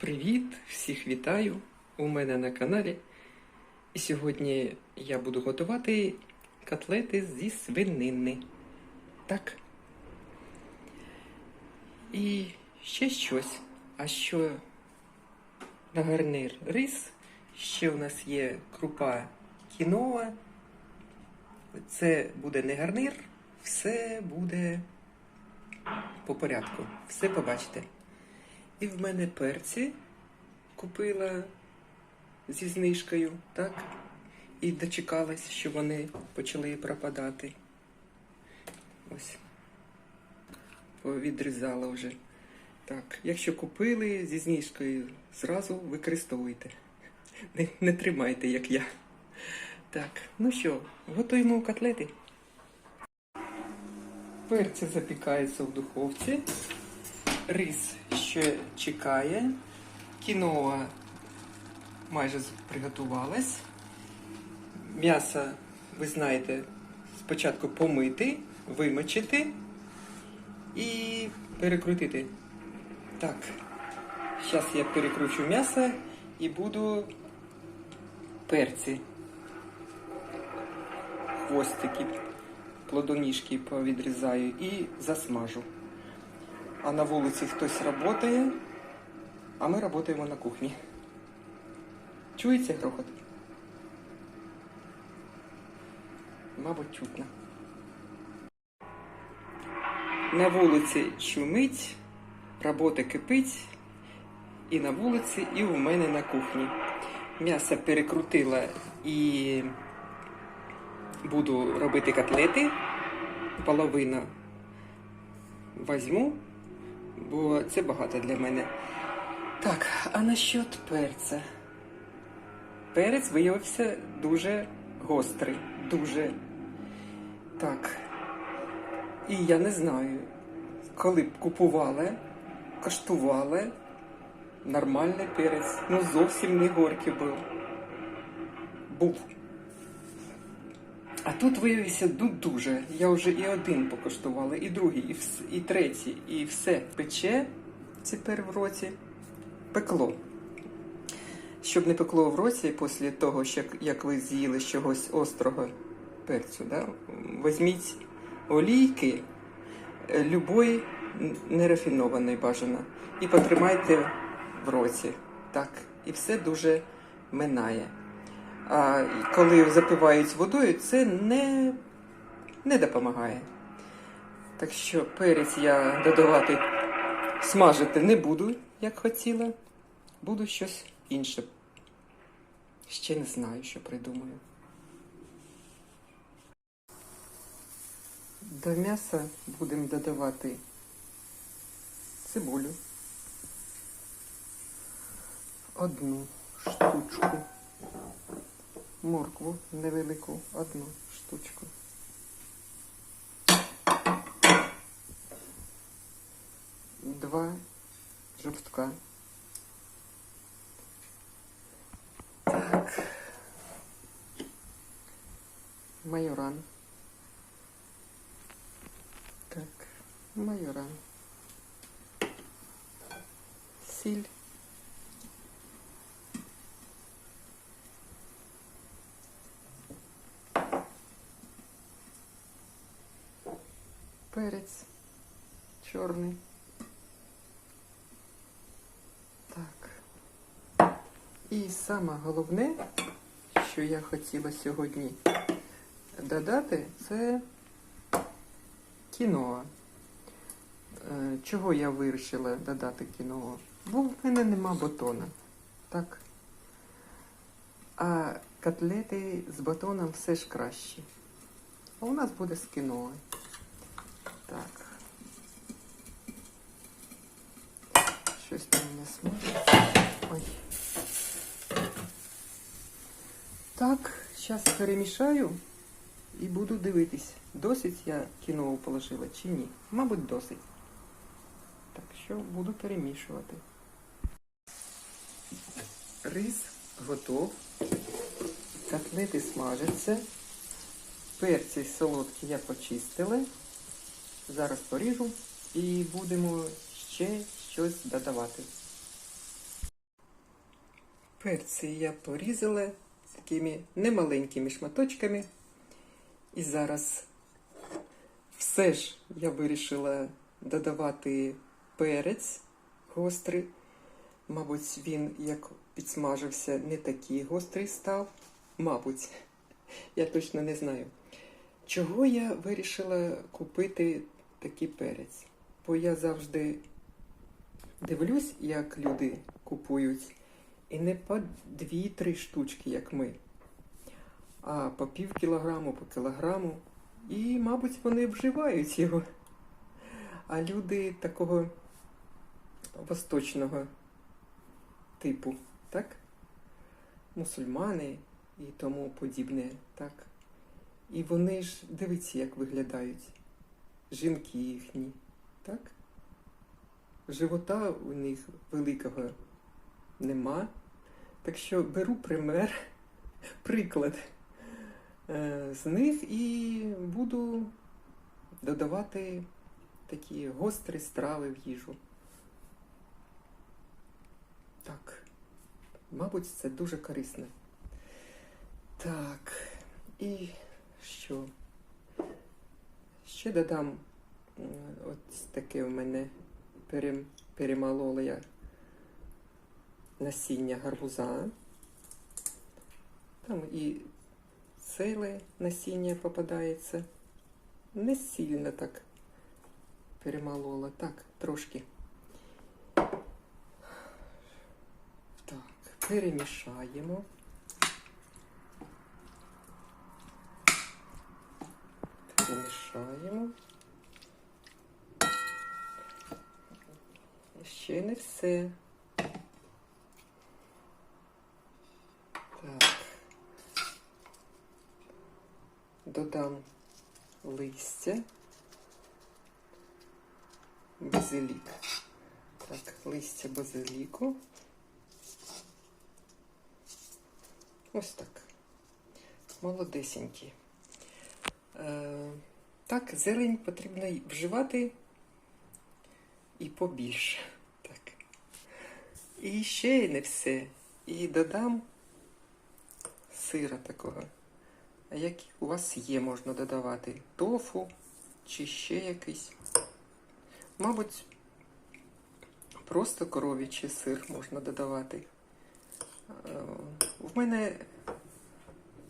Привіт! Всіх вітаю! У мене на каналі. І сьогодні я буду готувати котлети зі свинини. Так. І ще щось. А що на гарнир рис? Ще у нас є крупа кіноа. Це буде не гарнир, все буде по порядку. Все побачите. І в мене перці купила зі знижкою, так? І дочекалась, що вони почали пропадати. Ось. Відрізала вже. Так, якщо купили зі знижкою, зразу використовуйте. Не, не тримайте, як я. Так, ну що, готуємо котлети. Перці запікаються в духовці. Рис ще чекає. Кіноа майже приготувалась. М'ясо, ви знаєте, спочатку помити, вимочити і перекрутити. Так, зараз я перекручу м'ясо і буду перці. Хвостики, плодоніжки повідрізаю і засмажу. А на вулиці хтось працює, а ми працюємо на кухні. Чується грохот? Мабуть, чутно. На вулиці шумить, робота кипить і на вулиці, і у мене на кухні. М'ясо перекрутила і буду робити котлети. Половину візьму бо це багато для мене. Так, а насчет перця. Перець виявився дуже гострий, дуже. Так. І я не знаю, коли б купувала, коштувала нормальний перець. Ну зовсім не горький був. Був. А тут виявився ну, дуже. Я вже і один покуштувала, і другий, і, вс- і третій, і все пече тепер в роті. Пекло. Щоб не пекло в роті після того, як ви з'їли чогось острого перцю, да? візьміть олійки е, любої нерафінованої бажано і потримайте в роті. Так, і все дуже минає. Коли запивають водою, це не, не допомагає. Так що перець я додавати, смажити не буду, як хотіла. Буду щось інше. Ще не знаю, що придумаю. До м'яса будемо додавати цибулю. Одну штучку моркву невелику, одну штучку. Два жовтка. Так. Майоран. Так, майоран. Перець чорний. Так. І саме головне, що я хотіла сьогодні додати, це кіноа. Е, Чого я вирішила додати кіноа? Бо в мене нема батона. Так. А котлети з батоном все ж краще. А у нас буде з кіноа. Так. Щось там не смажиться. Ой. Так, зараз перемішаю і буду дивитись, досить я кіно положила чи ні. Мабуть, досить. Так що буду перемішувати. Рис готов. Котлети смажаться. Перці солодкі я почистила. Зараз поріжу і будемо ще щось додавати. Перці я порізала такими немаленькими шматочками. І зараз все ж я вирішила додавати перець гострий. Мабуть, він як підсмажився, не такий гострий став. Мабуть, я точно не знаю. Чого я вирішила купити такий перець? Бо я завжди дивлюсь, як люди купують, і не по дві-три штучки, як ми, а по пів кілограму, по кілограму. І, мабуть, вони вживають його. А люди такого восточного типу, так? Мусульмани і тому подібне, так? І вони ж дивіться, як виглядають. Жінки їхні, так? Живота у них великого нема. Так що беру пример, приклад е, з них і буду додавати такі гострі страви в їжу. Так, мабуть, це дуже корисно. Так, і що? Ще додам м, ось таке у мене перем, перемолола я насіння гарбуза. Там і ціле насіння попадається. Не сильно так перемолола, так, трошки. Так, перемішаємо. Перемішаємо. Ще не все. Так. Додам листя. Базилік. Так, листя базиліку. Ось так. Молодесенькі. Так, зелень потрібно вживати і побільше. Так. І ще не все. І додам сира такого. Який у вас є, можна додавати тофу чи ще якийсь. Мабуть, просто коров'ячий сир можна додавати. Е, В мене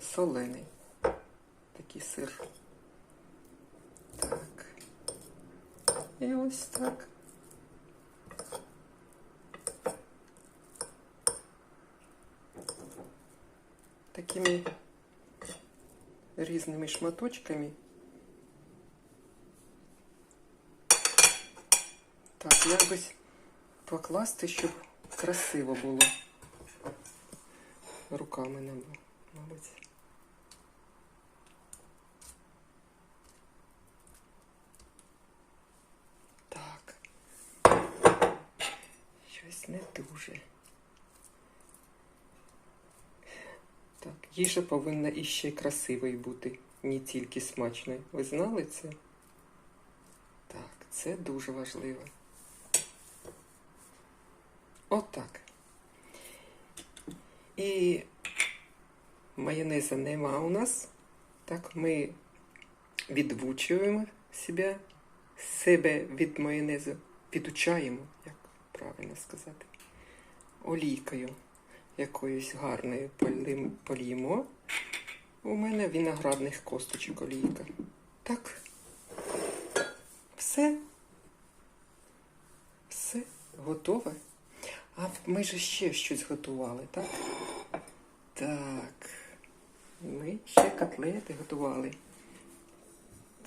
солений такий сир. І ось так. Такими різними шматочками. Так, якось покласти, щоб красиво було. Руками не мабуть. Так. Щось не дуже. Так, їжа повинна іще красивою бути, не тільки смачною. Ви знали це? Так, це дуже важливо. Отак. І майонеза нема у нас. Так, ми відвучуємо себе, себе від майонезу, відучаємо, як правильно сказати, олійкою якоюсь гарною поліємо. У мене виноградних косточок олійка. Так. Все. Все готове. А ми ж ще щось готували, так? Так. Ми ще котлети готували.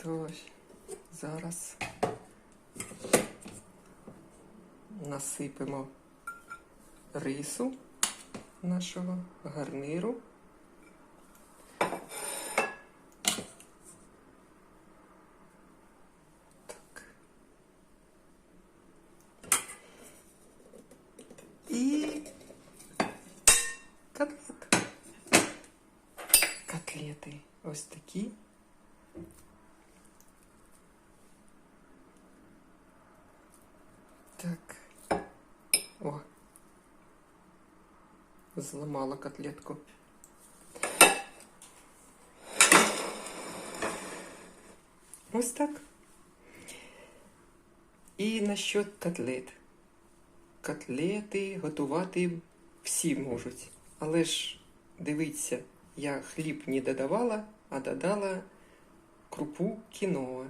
Тож, зараз насипемо рису нашого гарниру. Так. І котлет. Котлети ось такі. Так. О. Зламала котлетку. Ось так. І насчет котлет. Котлети готувати всі можуть. Але ж дивіться, я хліб не додавала, а додала крупу кіноа.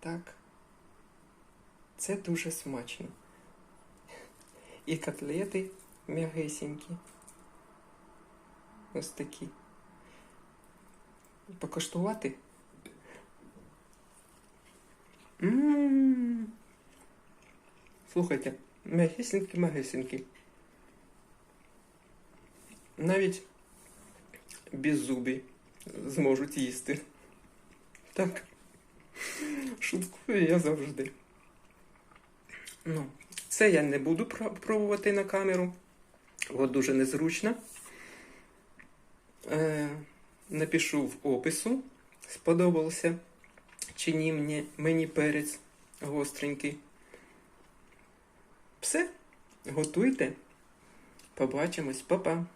Так. Це дуже смачно. І котлети м'ягесенькі. Ось такі. Покоштувати. М. Слухайте, м'ягесенькі, м'ягесенькі. Навіть беззубі зможуть їсти. Так. Шуткую я завжди. Ну, це я не буду пробувати на камеру. От дуже незручно. Е, напишу в опису, сподобався чи ні мені, мені перець гостренький. Все, готуйте. Побачимось, Па-па.